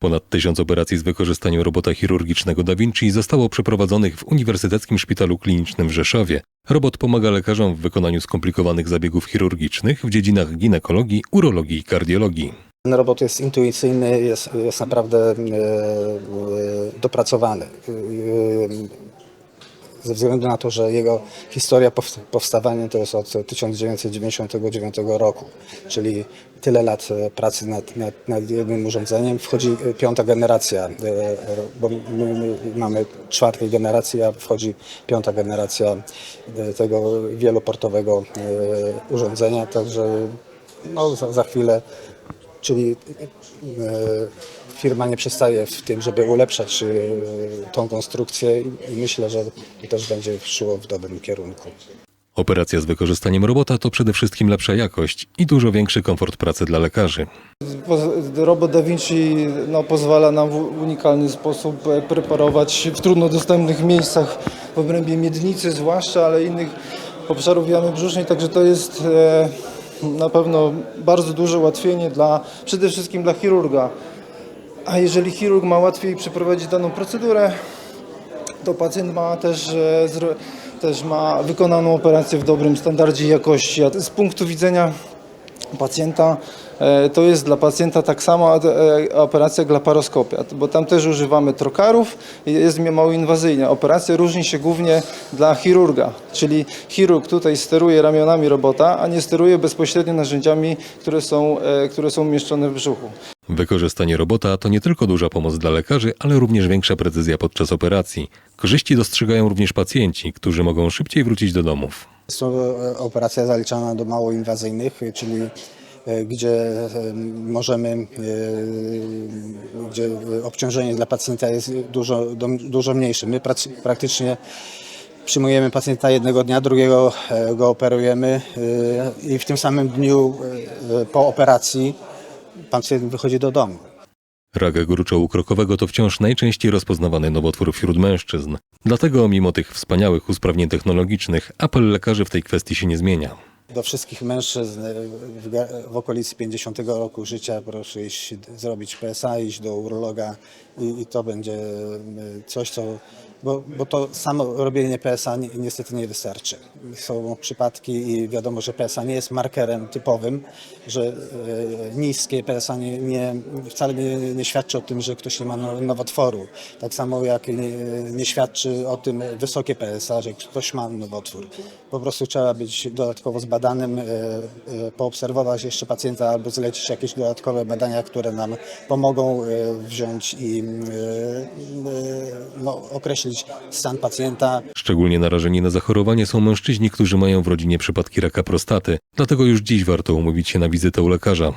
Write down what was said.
Ponad tysiąc operacji z wykorzystaniem robota chirurgicznego Da Vinci zostało przeprowadzonych w Uniwersyteckim Szpitalu Klinicznym w Rzeszowie. Robot pomaga lekarzom w wykonaniu skomplikowanych zabiegów chirurgicznych w dziedzinach ginekologii, urologii i kardiologii. Ten robot jest intuicyjny, jest, jest naprawdę e, e, dopracowany. Ze względu na to, że jego historia powst- powstawania to jest od 1999 roku, czyli tyle lat e, pracy nad, nad, nad jednym urządzeniem. Wchodzi piąta generacja, e, e, bo my, my mamy czwartej generacji, a wchodzi piąta generacja tego wieloportowego urządzenia, także no, za, za chwilę Czyli e, firma nie przestaje w tym, żeby ulepszać e, tą konstrukcję i myślę, że to też będzie szło w dobrym kierunku. Operacja z wykorzystaniem robota to przede wszystkim lepsza jakość i dużo większy komfort pracy dla lekarzy. Robot Da Vinci no, pozwala nam w unikalny sposób e, preparować w trudno dostępnych miejscach w obrębie miednicy zwłaszcza, ale innych obszarów jamy brzusznej, także to jest e, na pewno bardzo duże ułatwienie dla, przede wszystkim dla chirurga. A jeżeli chirurg ma łatwiej przeprowadzić daną procedurę, to pacjent ma też, e, też ma wykonaną operację w dobrym standardzie jakości. A z punktu widzenia pacjenta e, to jest dla pacjenta tak samo e, operacja jak laparoskopia, bo tam też używamy trokarów i jest mało inwazyjnie. Operacja różni się głównie dla chirurga, czyli chirurg tutaj steruje ramionami robota, a nie steruje bezpośrednio narzędziami, które są, e, które są umieszczone w brzuchu. Wykorzystanie robota to nie tylko duża pomoc dla lekarzy, ale również większa precyzja podczas operacji. Korzyści dostrzegają również pacjenci, którzy mogą szybciej wrócić do domów. Jest to operacja zaliczana do mało inwazyjnych, czyli e, gdzie e, możemy, e, gdzie obciążenie dla pacjenta jest dużo, dużo mniejsze. My praktycznie przyjmujemy pacjenta jednego dnia, drugiego go operujemy i w tym samym dniu po operacji pacjent wychodzi do domu. Rak gruczołu krokowego to wciąż najczęściej rozpoznawany nowotwór wśród mężczyzn. Dlatego, mimo tych wspaniałych usprawnień technologicznych, apel lekarzy w tej kwestii się nie zmienia. Do wszystkich mężczyzn e, w, w okolicy 50 roku życia proszę iść zrobić PSA, iść do urologa i, i to będzie e, coś, co. Bo, bo to samo robienie PSA ni, niestety nie wystarczy. Są przypadki i wiadomo, że PSA nie jest markerem typowym, że e, niskie PSA nie, nie, wcale nie, nie świadczy o tym, że ktoś nie ma no- nowotworu. Tak samo jak nie, nie świadczy o tym wysokie PSA, że ktoś ma nowotwór. Po prostu trzeba być dodatkowo zbadanym, e, e, poobserwować jeszcze pacjenta albo zlecić jakieś dodatkowe badania, które nam pomogą e, wziąć i e, e, no, określić stan pacjenta. Szczególnie narażeni na zachorowanie są mężczyźni, którzy mają w rodzinie przypadki raka prostaty. Dlatego już dziś warto umówić się na wizytę u lekarza.